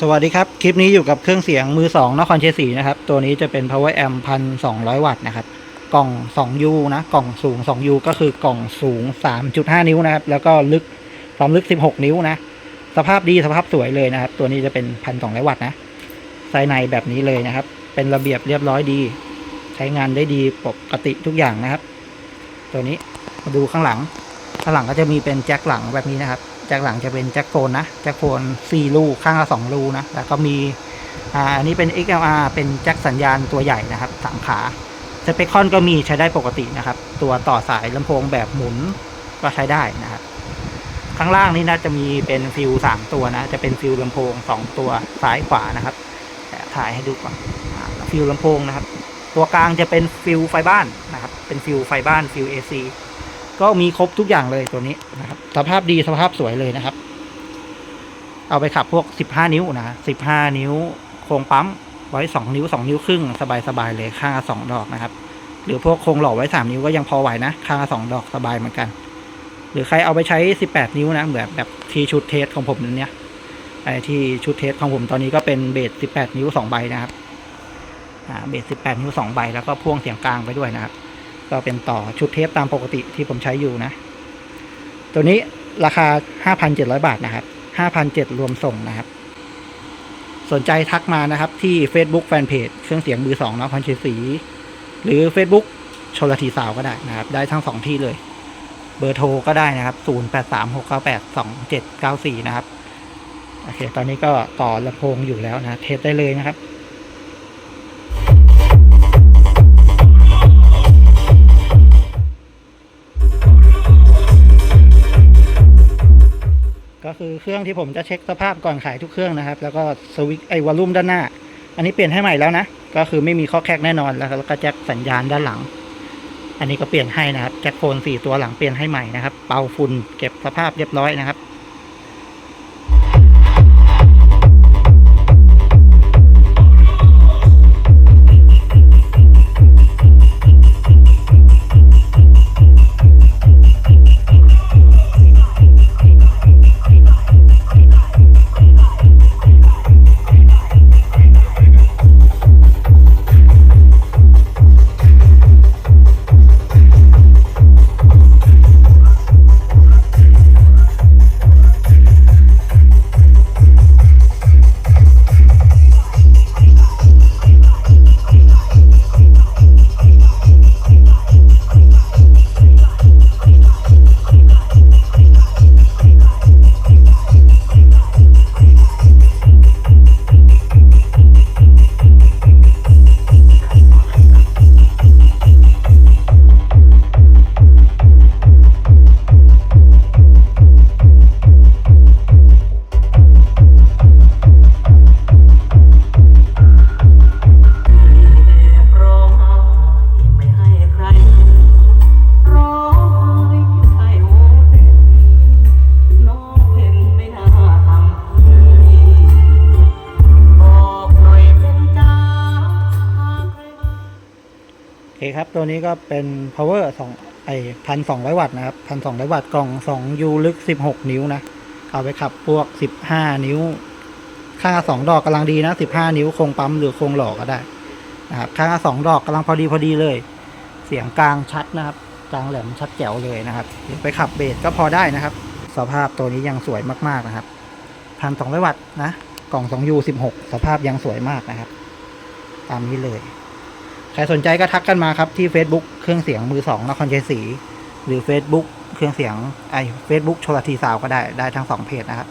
สวัสดีครับ คลิปนี้อยู่กับเครื่องเสียงมือสองนครชัยศรีนะครับ ตัวนี้จะเป็น power amp พันสองร้อยวัตต์นะครับ กล่อง 2U นะ กล่องสูง 2U ก็คือกล่องสูง 3.5 นิ้วนะครับ แล้วก็ลึกความลึก 16 นิ้วนะ สภาพดีสภาพสวยเลยนะครับ ตัวนี้จะเป็นพันสองร้อยวัตต์นะไส้ในแบบนี้เลยนะครับ เป็นระเบียบเรียบร้อยดี ใช้งานได้ดีปกติทุกอย่างนะครับ ตัวนี้มาดูข้างหลัง ข้างหลังก็จะมีเป็นแจ็คหลังแบบนี้นะครับ แจ็คหลังจะเป็นแจ็คโฟนนะแจ็คโฟน4ลูกข้างละ2ลูนะแล้วก็มีอ่าอันนี้เป็น XLR เป็นแจ็คสัญญาณตัวใหญ่นะครับสามขาสเปคคอนก็มีใช้ได้ปกตินะครับ ตัวต่อสายลำโพงแบบหมุนก็ใช้ได้นะครับ ข้างล่างนี่น่าจะมีเป็นฟิวสามตัวนะ จะเป็นฟิวลำโพงสองตัวซ้ายขวานะครับถ่ายให้ดูก่อนอ่าฟิวลำโพงนะครับ ตัวกลางจะเป็นฟิวไฟบ้านนะครับ เป็นฟิวไฟบ้านฟิว AC ก็มีครบทุกอย่างเลยตัวนี้นะครับ สภาพดีสภาพสวยเลยนะครับ เอาไปขับพวก 15 นิ้วนะ 15 นิ้ว โครงปั๊มไว้ 2 นิ้ว 2 นิ้วครึ่ง สบายๆเลยข้างละ2ดอกนะครับ หรือพวกโครงหล่อไว้ 3 นิ้วก็ยังพอไหวนะข้างละ2ดอกสบายเหมือนกัน หรือใครเอาไปใช้ 18 นิ้วนะแบบแบบที่ชุดเทสของผมเนี้ยไอ้ที่ชุดเทสของผมตอนนี้ก็เป็นเบส 18 นิ้ว 2 ใบนะครับเบส 18 นิ้ว 2 ใบแล้วก็พ่วงเสียงกลางไปด้วยนะครับ ก็เป็นต่อชุดเทปตามปกติที่ผมใช้อยู่นะ ตัวนี้ราคา 5,700 บาทนะครับ 5,700 รวมส่งนะครับ สนใจทักมานะครับที่ Facebook Fanpage เครื่องเสียงมือสองนครชัยศรีหรือ Facebook ชลทีสาวก็ได้นะครับ ได้ทั้งสองที่เลย เบอร์โทรก็ได้นะครับ 0836982794 นะครับ โอเค ตอนนี้ก็ต่อลำโพงอยู่แล้วนะ เทสได้เลยนะครับ ก็คือเครื่องที่ผมจะเช็คสภาพก่อนขายทุกเครื่องนะครับ แล้วก็สวิตไอวอลลุ่มด้านหน้า อันนี้เปลี่ยนให้ใหม่แล้วนะ ก็คือไม่มีข้อแคกแน่นอน แล้วก็แจ็คสัญญาณด้านหลัง อันนี้ก็เปลี่ยนให้นะครับ แจ็คโฟนสี่ตัวหลังเปลี่ยนให้ใหม่นะครับ เป่าฝุ่นเก็บสภาพเรียบร้อยนะครับ เคครับตัวนี้ก็เป็น power สองไอพันสองร้อยวัตต์นะครับพันสองร้อยวัตต์กล่องสองยูลึกสิบหกนิ้วนะ เอาไปขับพวกสิบห้านิ้วข้าสองดอกกำลังดีนะสิบห้านิ้วคงปั๊มหรือคงหล่อก็ได้นะครับข้าสองดอกกำลังพอดีพอดีเลย เสียงกลางชัดนะครับกลางแหลมชัดแจ๋วเลยนะครับไปขับเบสก็พอได้นะครับ สภาพตัวนี้ยังสวยมากๆนะครับพันสองร้อยวัตต์นะกล่องสองยูสิบหกสภาพยังสวยมากนะครับ ตามนี้เลย ใครสนใจก็ทักกันมาครับที่ Facebook เครื่องเสียงมือสองนครชัยศรีหรือ Facebook เครื่องเสียงไอ Facebook ชลทีสาวก็ได้ได้ทั้งสองเพจนะครับ